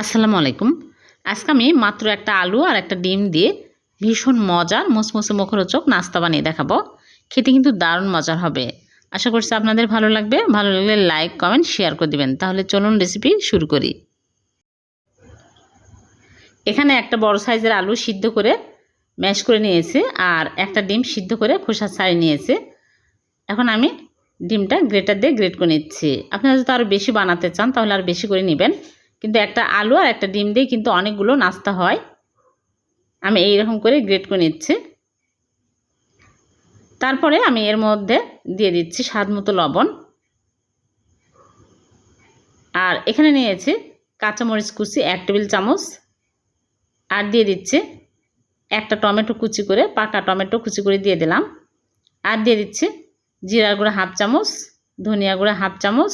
আসসালামু আলাইকুম। আজকে আমি মাত্র একটা আলু আর একটা ডিম দিয়ে ভীষণ মজার মুসমুসে মুখরোচক নাস্তা বানিয়ে দেখাবো। খেতে কিন্তু দারুণ মজার হবে। আশা করছি আপনাদের ভালো লাগবে। ভালো লাগলে লাইক, কমেন্ট, শেয়ার করে দেবেন। তাহলে চলুন রেসিপি শুরু করি। এখানে একটা বড় সাইজের আলু সিদ্ধ করে ম্যাশ করে নিয়েছি আর একটা ডিম সিদ্ধ করে খোসা ছাড়িয়ে নিয়েছি। এখন আমি ডিমটা গ্রেটার দিয়ে গ্রেট করে নিচ্ছি। আপনারা যদি আরও বেশি বানাতে চান তাহলে আর বেশি করে নেবেন। কিন্তু একটা আলু আর একটা ডিম দিয়ে কিন্তু অনেকগুলো নাস্তা হয়। আমি এই রকম করে গ্রেট করে নিচ্ছি। তারপরে আমি এর মধ্যে দিয়ে দিচ্ছি স্বাদ মতো লবণ। আর এখানে নিয়েছি কাঁচামরিচ কুচি, এক টেবিল চামচ। আর দিয়ে দিচ্ছি একটা টমেটো কুচি করে, পাকা টমেটো কুচি করে দিয়ে দিলাম। আর দিয়ে দিচ্ছি জিরার গুঁড়া হাফ চামচ, ধনিয়া গুঁড়া হাফ চামচ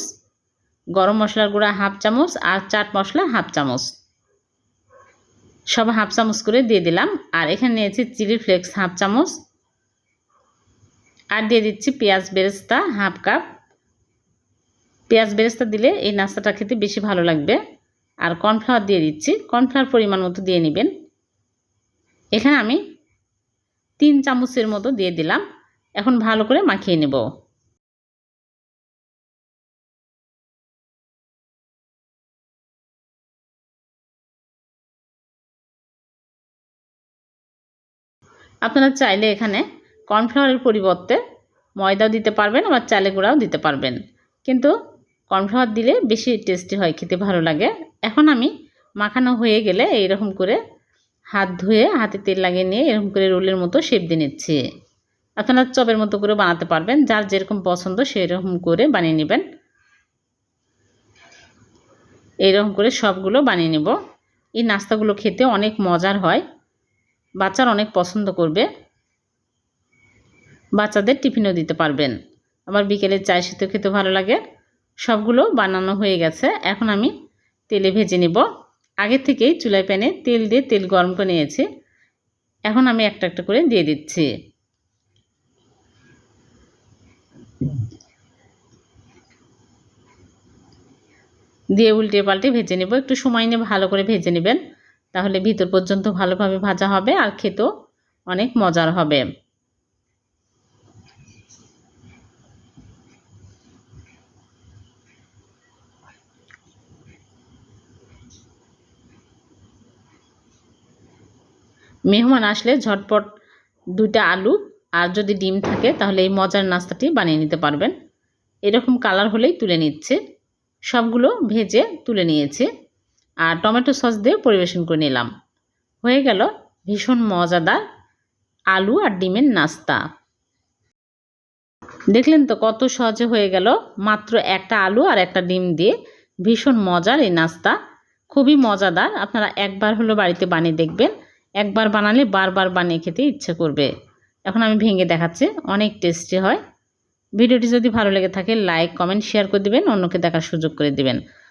গরম মশলার গুঁড়া হাফ চামচ আর চাট মশলা হাফ চামচ। সব হাফ চামচ করে দিয়ে দিলাম। আর এখানে নিয়েছি চিলি ফ্লেক্স হাফ চামচ। আর দিয়ে দিচ্ছি পেঁয়াজ বেরেস্তা হাফ কাপ। পেঁয়াজ বেরেস্তা দিলে এই নাস্তাটা খেতে বেশি ভালো লাগবে। আর কর্নফ্লাওয়ার দিয়ে দিচ্ছি। কর্নফ্লাওয়ার পরিমাণ মতো দিয়ে নেবেন। এখানে আমি তিন চামচের মতো দিয়ে দিলাম। এখন ভালো করে মাখিয়ে নেব। আপনারা চাইলে এখানে কর্নফ্লাওয়ারের পরিবর্তে ময়দাও দিতে পারবেন আবার চালে গুঁড়াও দিতে পারবেন। কিন্তু কর্নফ্লাওয়ার দিলে বেশি টেস্টি হয়, খেতে ভালো লাগে। এখন আমি মাখানো হয়ে গেলে এইরকম করে হাত ধুয়ে হাতে তেল লাগিয়ে নিয়ে এরকম করে রোলের মতো শেপ দিয়ে নিচ্ছি। আপনারা চপের মতো করে বানাতে পারবেন, যার যেরকম পছন্দ সেরকম করে বানিয়ে নেবেন। এইরকম করে সবগুলো বানিয়ে নেব। এই নাস্তাগুলো খেতে অনেক মজার হয়। বাচ্চার অনেক পছন্দ করবে। বাচ্চাদের টিফিনও দিতে পারবেন। আবার বিকেলে চায়ের সাথে খেতে ভালো লাগে। সবগুলো বানানো হয়ে গেছে। এখন আমি তেলে ভেজে নেব। আগে থেকেই চুলায় প্যানে তেল দিয়ে তেল গরম করে নিয়েছি। এখন আমি একটা একটা করে দিয়ে দিচ্ছি। দিয়ে উল্টে পাল্টে ভেজে নেব। একটু সময় নিয়ে ভালো করে ভেজে নেবেন। তাহলে ভিতর পর্যন্ত ভালোভাবে ভাজা হবে আর খেতেও অনেক মজার হবে। মেহমান আসলে ঝটপট দুইটা আলু আর যদি ডিম থাকে তাহলে এই মজার নাস্তাটি বানিয়ে নিতে পারবেন। এরকম কালার হলেই তুলে নিচ্ছে। সবগুলো ভেজে তুলে নিয়েছি। আর টমেটো সস দিয়ে পরিবেশন করে নিলাম। হয়ে গেল ভীষণ মজাদার আলু আর ডিমের নাস্তা। দেখলেন তো কত সহজে হয়ে গেল মাত্র একটা আলু আর একটা ডিম দিয়ে ভীষণ মজার এই নাস্তা। খুবই মজাদার। আপনারা একবার হলো বাড়িতে বানিয়ে দেখবেন। একবার বানালে বারবার বানিয়ে খেতে ইচ্ছে করবে। এখন আমি ভেঙে দেখাচ্ছি, অনেক টেস্টি হয়। ভিডিওটি যদি ভালো লেগে থাকে, লাইক, কমেন্ট, শেয়ার করে দেবেন, অন্যকে দেখার সুযোগ করে দিবেন।